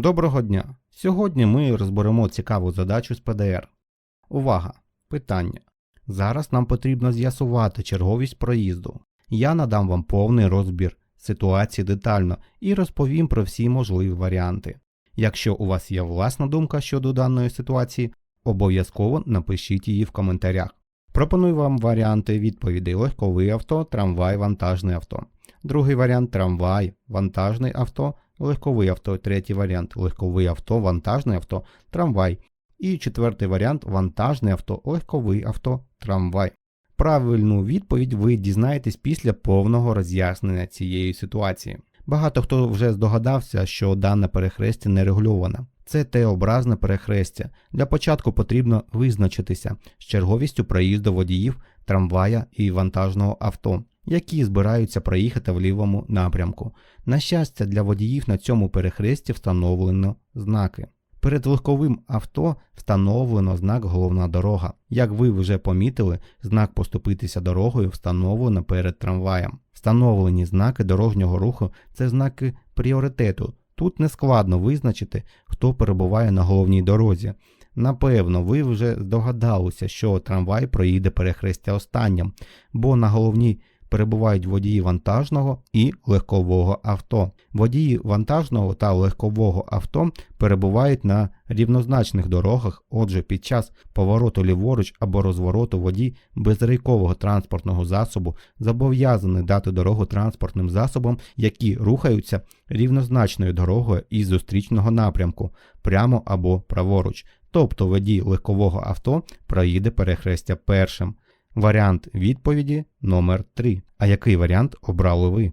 Доброго дня! Сьогодні ми розберемо цікаву задачу з ПДР. Увага! Питання. Зараз нам потрібно з'ясувати черговість проїзду. Я надам вам повний розбір ситуації детально і розповім про всі можливі варіанти. Якщо у вас є власна думка щодо даної ситуації, обов'язково напишіть її в коментарях. Пропоную вам варіанти відповідей легковий авто, трамвай, вантажне авто. Другий варіант трамвай, вантажне авто, легковий авто. Третій варіант легковий авто, вантажне авто, трамвай. І четвертий варіант вантажне авто, легковий авто, трамвай. Правильну відповідь ви дізнаєтесь після повного роз'яснення цієї ситуації. Багато хто вже здогадався, що дане перехрестя не регульоване. Це Т-образне перехрестя. Для початку потрібно визначитися з черговістю проїзду водіїв трамвая і вантажного авто, які збираються проїхати в лівому напрямку. На щастя, для водіїв на цьому перехресті встановлено знаки. Перед легковим авто встановлено знак головна дорога. Як ви вже помітили, знак поступитися дорогою встановлено перед трамваєм. Встановлені знаки дорожнього руху це знаки пріоритету. Тут не складно визначити, хто перебуває на головній дорозі. Напевно, ви вже здогадалися, що трамвай проїде перехрестя останнім, бо на головній перебувають водії вантажного і легкового авто. Водії вантажного та легкового авто перебувають на рівнозначних дорогах, отже, під час повороту ліворуч або розвороту водій безрейкового транспортного засобу зобов'язаний дати дорогу транспортним засобам, які рухаються рівнозначною дорогою із зустрічного напрямку, прямо або праворуч. Тобто водій легкового авто проїде перехрестя першим. Варіант відповіді номер 3. А який варіант обрали ви?